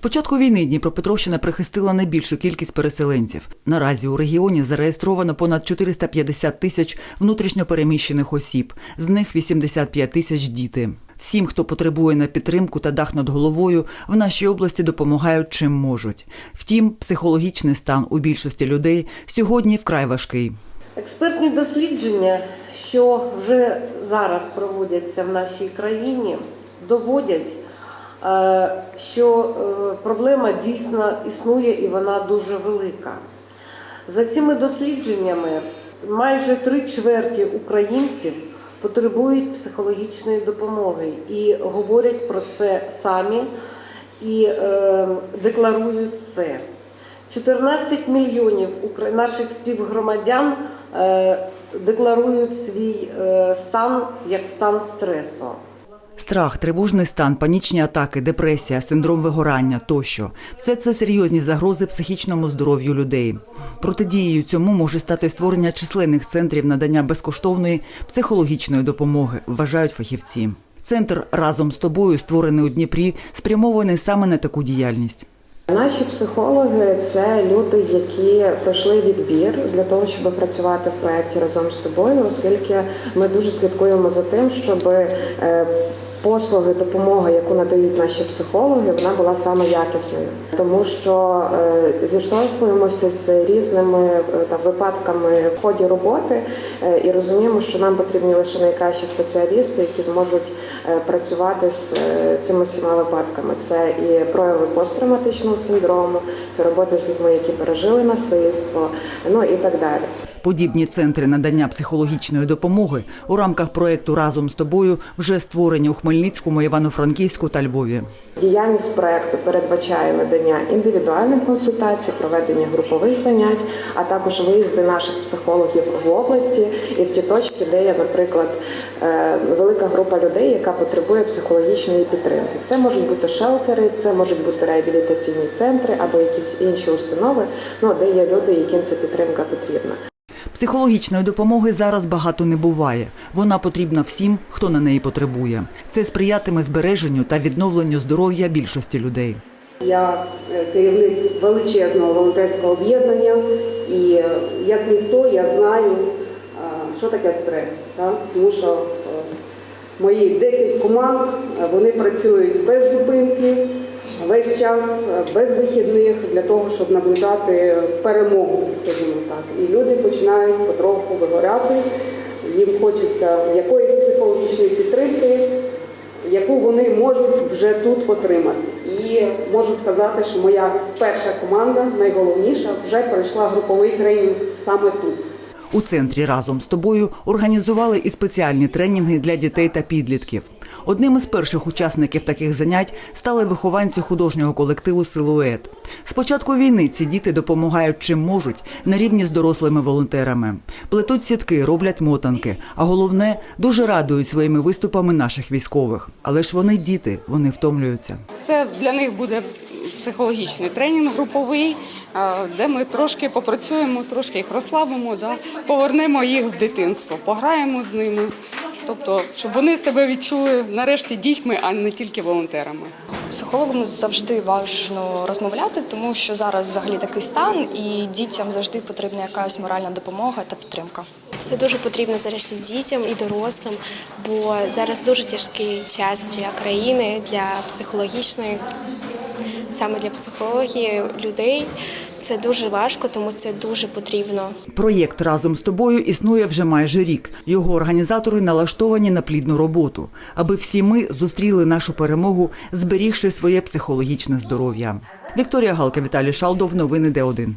початку війни Дніпропетровщина прихистила найбільшу кількість переселенців. Наразі у регіоні зареєстровано понад 450 тисяч внутрішньопереміщених осіб, з них 85 тисяч діти. Всім, хто потребує на підтримку та дах над головою, в нашій області допомагають чим можуть. Втім, психологічний стан у більшості людей сьогодні вкрай важкий. Експертні дослідження, що вже зараз проводяться в нашій країні, доводять, що е, проблема дійсно існує і вона дуже велика. За цими дослідженнями, майже три чверті українців потребують психологічної допомоги і говорять про це самі і е, декларують це. 14 мільйонів наших співгромадян е, декларують свій е, стан як стан стресу. Страх, тривожний стан, панічні атаки, депресія, синдром вигорання тощо все це серйозні загрози психічному здоров'ю людей. Протидією цьому може стати створення численних центрів надання безкоштовної психологічної допомоги, вважають фахівці. Центр разом з тобою, створений у Дніпрі, спрямований саме на таку діяльність. Наші психологи це люди, які пройшли відбір для того, щоб працювати в проєкті разом з тобою, оскільки ми дуже слідкуємо за тим, щоб е, послуги, допомога, яку надають наші психологи, вона була саме якісною, тому що е, зіштовхуємося з різними е, там випадками в ході роботи е, і розуміємо, що нам потрібні лише найкращі спеціалісти, які зможуть працювати з цими всіма випадками. Це і прояви посттравматичного синдрому, це робота з дітьми, які пережили насильство, ну і так далі. Подібні центри надання психологічної допомоги у рамках проекту разом з тобою вже створені у Хмельницькому, Івано-Франківську та Львові. Діяльність проекту передбачає надання індивідуальних консультацій, проведення групових занять, а також виїзди наших психологів в області і в ті точки, де є, наприклад, е, велика група людей, яка потребує психологічної підтримки. Це можуть бути шелтери, це можуть бути реабілітаційні центри або якісь інші установи, ну де є люди, яким ця підтримка потрібна. Психологічної допомоги зараз багато не буває. Вона потрібна всім, хто на неї потребує. Це сприятиме збереженню та відновленню здоров'я більшості людей. Я е, керівник величезного волонтерського об'єднання, і е, як ніхто я знаю, е, що таке стрес. Так? Тому що мої 10 команд вони працюють без зупинки, весь час, без вихідних для того, щоб наближати перемогу, скажімо так. І люди починають потроху вигоряти, їм хочеться якоїсь психологічної підтримки яку вони можуть вже тут отримати. І можу сказати, що моя перша команда, найголовніша, вже пройшла груповий тренінг саме тут. У центрі разом з тобою організували і спеціальні тренінги для дітей та підлітків. Одним із перших учасників таких занять стали вихованці художнього колективу Силует. З початку війни ці діти допомагають чим можуть на рівні з дорослими волонтерами. Плетуть сітки, роблять мотанки, а головне дуже радують своїми виступами наших військових. Але ж вони діти, вони втомлюються. Це для них буде психологічний тренінг груповий, де ми трошки попрацюємо, трошки їх розслабимо, да, повернемо їх в дитинство, пограємо з ними. Тобто, щоб вони себе відчули нарешті дітьми, а не тільки волонтерами. Психологам завжди важливо розмовляти, тому що зараз взагалі такий стан, і дітям завжди потрібна якась моральна допомога та підтримка. Це дуже потрібно зараз і дітям, і дорослим, бо зараз дуже тяжкий час для країни, для психологічної, саме для психології людей. Це дуже важко, тому це дуже потрібно. Проєкт разом з тобою існує вже майже рік. Його організатори налаштовані на плідну роботу, аби всі ми зустріли нашу перемогу, зберігши своє психологічне здоров'я. Вікторія Галка, Віталій Шалдов. Новини Д1.